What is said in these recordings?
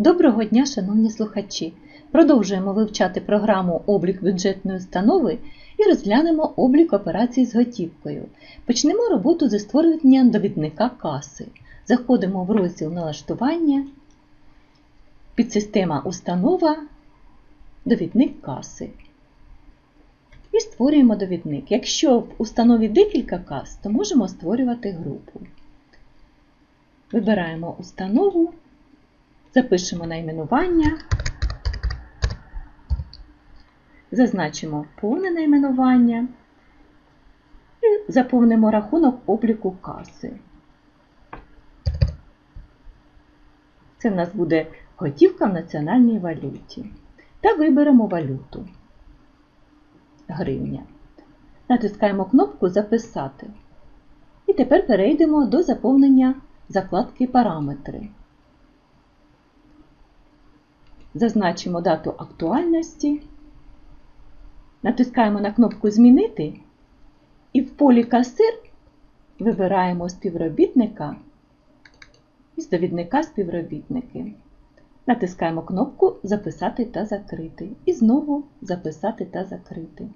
Доброго дня, шановні слухачі! Продовжуємо вивчати програму Облік бюджетної установи і розглянемо облік операцій з готівкою. Почнемо роботу зі створення довідника каси. Заходимо в розділ налаштування, підсистема Установа, довідник каси. І створюємо довідник. Якщо в установі декілька кас, то можемо створювати групу. Вибираємо установу, запишемо найменування, зазначимо повне найменування і заповнимо рахунок обліку каси. Це в нас буде готівка в національній валюті. Та виберемо валюту гривня. Натискаємо кнопку Записати. І тепер перейдемо до заповнення закладки Параметри. Зазначимо дату актуальності. Натискаємо на кнопку Змінити і в полі Касир вибираємо співробітника із довідника співробітники. Натискаємо кнопку Записати та закрити. І знову Записати та закрити.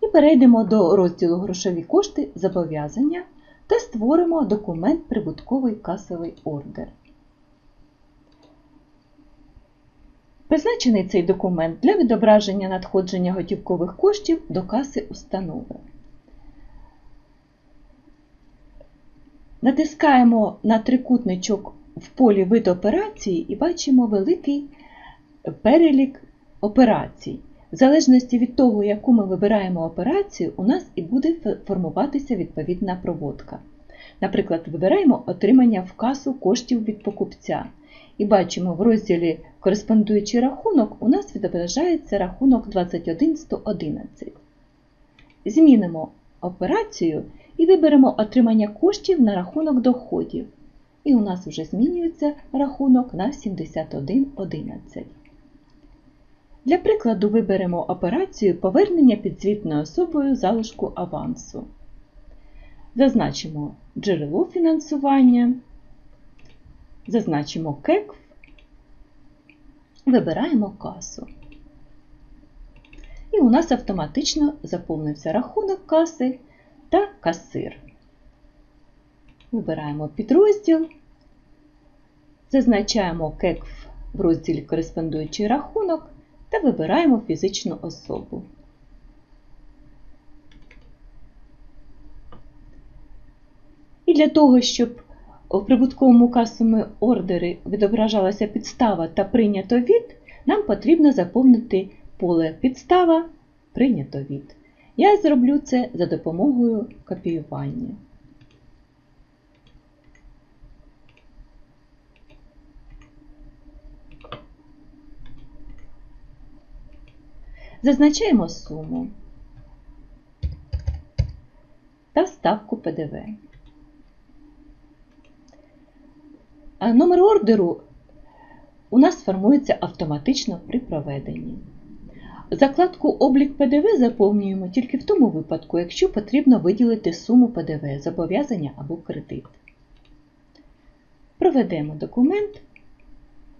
І перейдемо до розділу Грошові кошти зобов'язання та створимо документ Прибутковий касовий ордер. Призначений цей документ для відображення надходження готівкових коштів до каси установи. Натискаємо на трикутничок в полі вид операції і бачимо великий перелік операцій. В залежності від того, яку ми вибираємо операцію, у нас і буде формуватися відповідна проводка. Наприклад, вибираємо отримання в касу коштів від покупця. І бачимо в розділі Кореспондуючий рахунок у нас відображається рахунок 21111. Змінимо операцію і виберемо отримання коштів на рахунок доходів. І у нас вже змінюється рахунок на 7111. Для прикладу виберемо операцію повернення підзвітною особою залишку авансу. Зазначимо джерело фінансування, зазначимо КЕКФ, вибираємо касу. І у нас автоматично заповнився рахунок каси та касир. Вибираємо підрозділ, зазначаємо КЕКФ в розділі Кореспондуючий рахунок та вибираємо фізичну особу. І для того, щоб у прибутковому касовому ордері відображалася підстава та прийнято від, нам потрібно заповнити поле Підстава прийнято від. Я зроблю це за допомогою копіювання. Зазначаємо суму та ставку ПДВ. А номер ордеру у нас формується автоматично при проведенні. Закладку Облік ПДВ заповнюємо тільки в тому випадку, якщо потрібно виділити суму ПДВ, зобов'язання або кредит. Проведемо документ,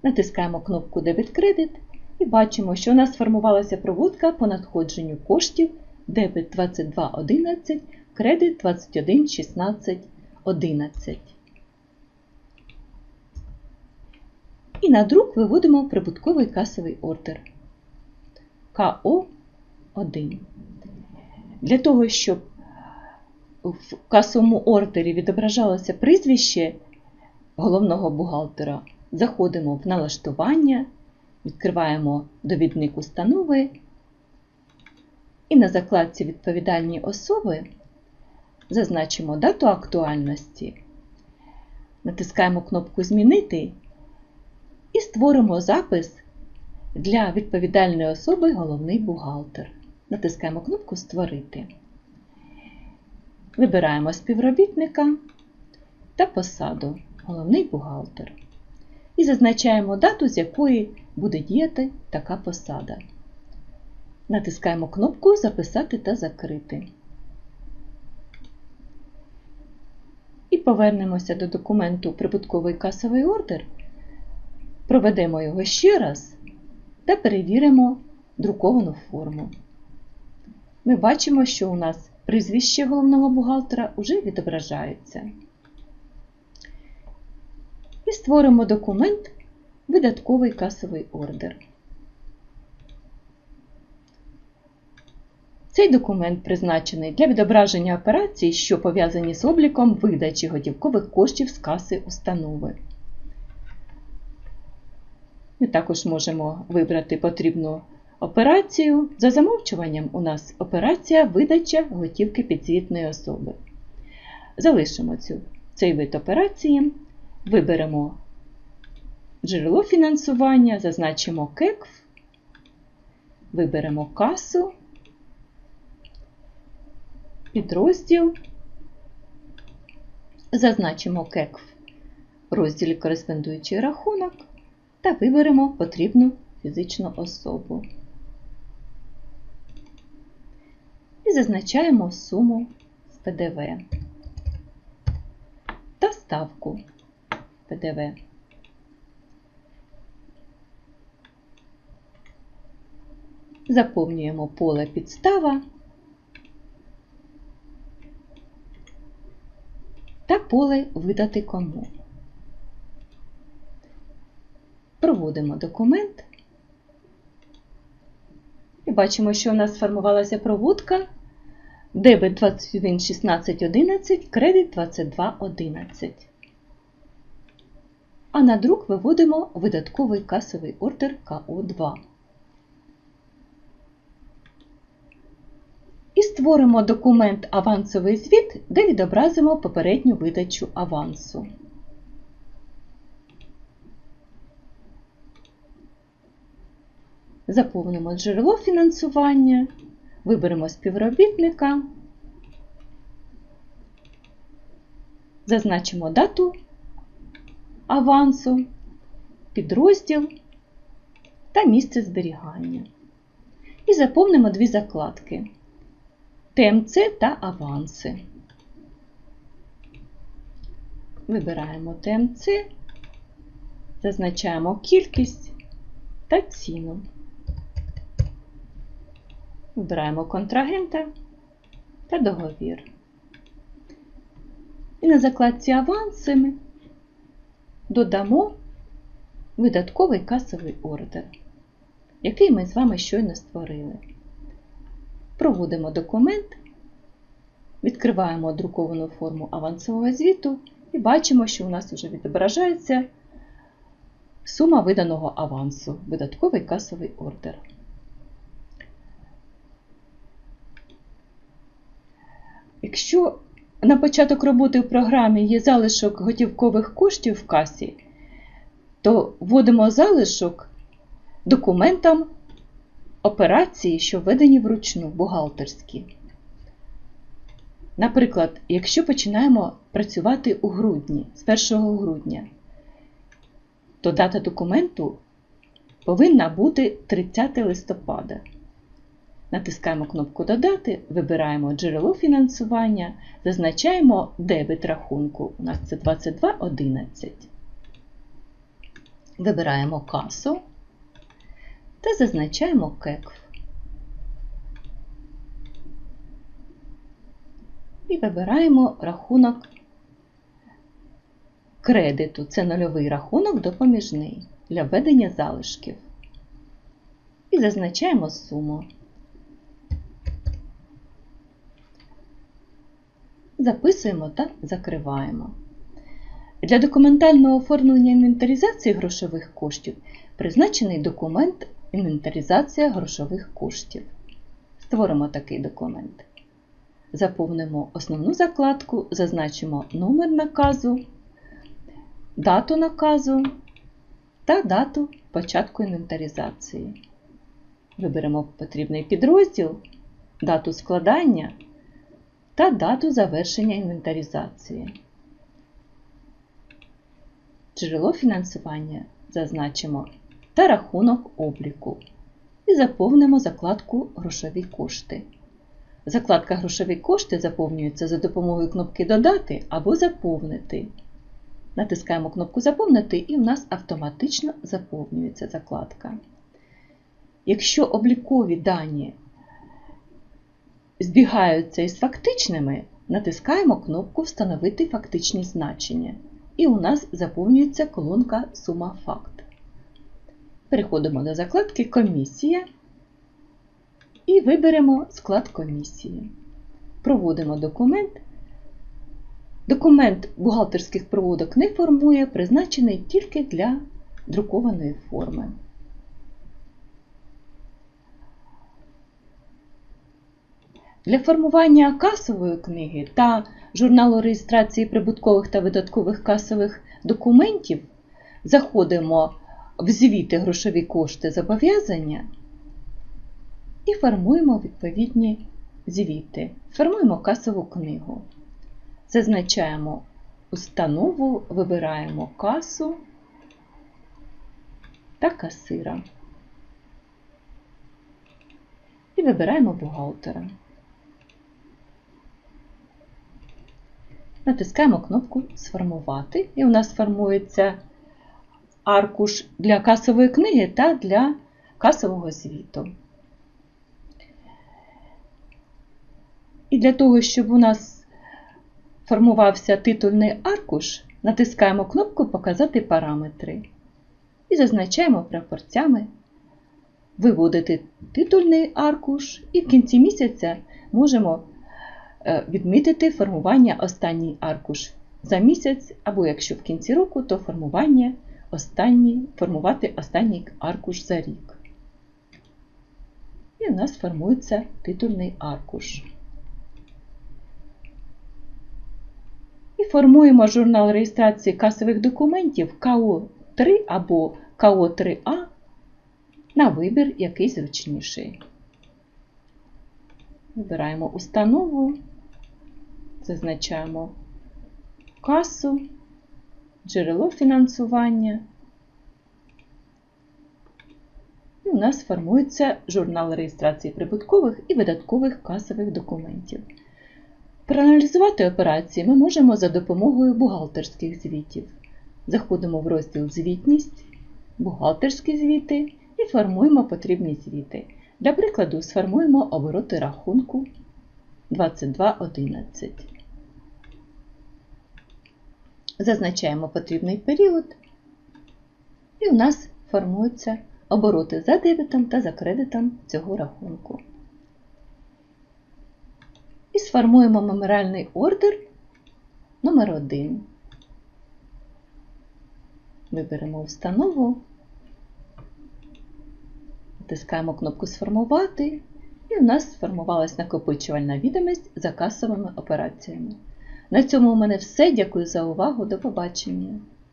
натискаємо кнопку Дебет-кредит і бачимо, що у нас сформувалася проводка по надходженню коштів дебет 2211, кредит 211611. І на друк виводимо прибутковий касовий ордер КО1. Для того, щоб в касовому ордері відображалося прізвище головного бухгалтера, заходимо в налаштування. Відкриваємо довідник установи і на закладці Відповідальні особи зазначимо дату актуальності, натискаємо кнопку Змінити і створимо запис для відповідальної особи Головний бухгалтер. Натискаємо кнопку Створити. Вибираємо співробітника та посаду Головний бухгалтер і зазначаємо дату, з якої буде діяти така посада. Натискаємо кнопку Записати та закрити. І повернемося до документу Прибутковий касовий ордер Проведемо його ще раз та перевіримо друковану форму. Ми бачимо, що у нас прізвище головного бухгалтера вже відображається. І створимо документ Видатковий касовий ордер. Цей документ призначений для відображення операцій, що пов'язані з обліком видачі готівкових коштів з каси установи. Ми також можемо вибрати потрібну операцію. За замовчуванням у нас операція видача готівки підзвітної особи. Залишимо цю, цей вид операції, виберемо джерело фінансування, зазначимо КЕКФ, виберемо касу, підрозділ, зазначимо КЕКФ в розділі Кореспондуючий рахунок та виберемо потрібну фізичну особу. І зазначаємо суму з ПДВ та ставку ПДВ. Заповнюємо поле підстава та поле видати кому. Проводимо документ і бачимо, що у нас сформувалася проводка дебет 21 16 11, кредит 22 11. А на друк виводимо видатковий касовий ордер КО2. І створимо документ авансовий звіт, де відобразимо попередню видачу авансу. Заповнимо джерело фінансування, виберемо співробітника, зазначимо дату авансу, підрозділ та місце зберігання. І заповнимо дві закладки. ТМЦ та аванси. Вибираємо ТМЦ, зазначаємо кількість та ціну. Вибираємо контрагента та договір. І на закладці аванси ми додамо видатковий касовий ордер, який ми з вами щойно створили. Проводимо документ, відкриваємо друковану форму авансового звіту і бачимо, що у нас вже відображається сума виданого авансу, видатковий касовий ордер. Якщо на початок роботи в програмі є залишок готівкових коштів в касі, то вводимо залишок документам операції, що введені вручну бухгалтерські. Наприклад, якщо починаємо працювати у грудні, з 1 грудня, то дата документу повинна бути 30 листопада. Натискаємо кнопку Додати, вибираємо джерело фінансування, зазначаємо дебет рахунку. У нас це 22,11. Вибираємо касу та зазначаємо кекф. І вибираємо рахунок кредиту. Це нульовий рахунок допоміжний для введення залишків. І зазначаємо суму. Записуємо та закриваємо. Для документального оформлення інвентаризації грошових коштів призначений документ Інвентаризація грошових коштів. Створимо такий документ. Заповнимо основну закладку, зазначимо номер наказу, дату наказу та дату початку інвентаризації. Виберемо потрібний підрозділ, дату складання та дату завершення інвентаризації. Джерело фінансування зазначимо та рахунок обліку. І заповнимо закладку Грошові кошти. Закладка Грошові кошти заповнюється за допомогою кнопки Додати або Заповнити. Натискаємо кнопку Заповнити і у нас автоматично заповнюється закладка. Якщо облікові дані збігаються із фактичними, натискаємо кнопку Встановити фактичні значення. І у нас заповнюється колонка Сума факт. Переходимо до закладки Комісія і виберемо склад комісії. Проводимо документ. Документ бухгалтерських проводок не формує, призначений тільки для друкованої форми. Для формування касової книги та журналу реєстрації прибуткових та видаткових касових документів заходимо в звіти грошові кошти зобов'язання і формуємо відповідні звіти. Формуємо касову книгу. Зазначаємо установу, вибираємо касу та касира. І вибираємо бухгалтера. Натискаємо кнопку Сформувати, і у нас формується аркуш для касової книги та для касового звіту. І для того, щоб у нас формувався титульний аркуш, натискаємо кнопку Показати параметри і зазначаємо прапорцями виводити титульний аркуш, і в кінці місяця можемо відмітити формування останній аркуш за місяць, або якщо в кінці року, то формування останній, формувати останній аркуш за рік. І у нас формується титульний аркуш. І формуємо журнал реєстрації касових документів КО3 або КО3А на вибір, який зручніший. Вибираємо установу, зазначаємо касу, джерело фінансування. І у нас формується журнал реєстрації прибуткових і видаткових касових документів. Проаналізувати операції ми можемо за допомогою бухгалтерських звітів. Заходимо в розділ Звітність, бухгалтерські звіти і формуємо потрібні звіти. Для прикладу, сформуємо обороти рахунку 2211. Зазначаємо потрібний період, і у нас формуються обороти за дебетом та за кредитом цього рахунку. І сформуємо меморіальний ордер номер 1 Виберемо установу, натискаємо кнопку Сформувати, і у нас сформувалась накопичувальна відомість за касовими операціями. На цьому у мене все. Дякую за увагу. До побачення!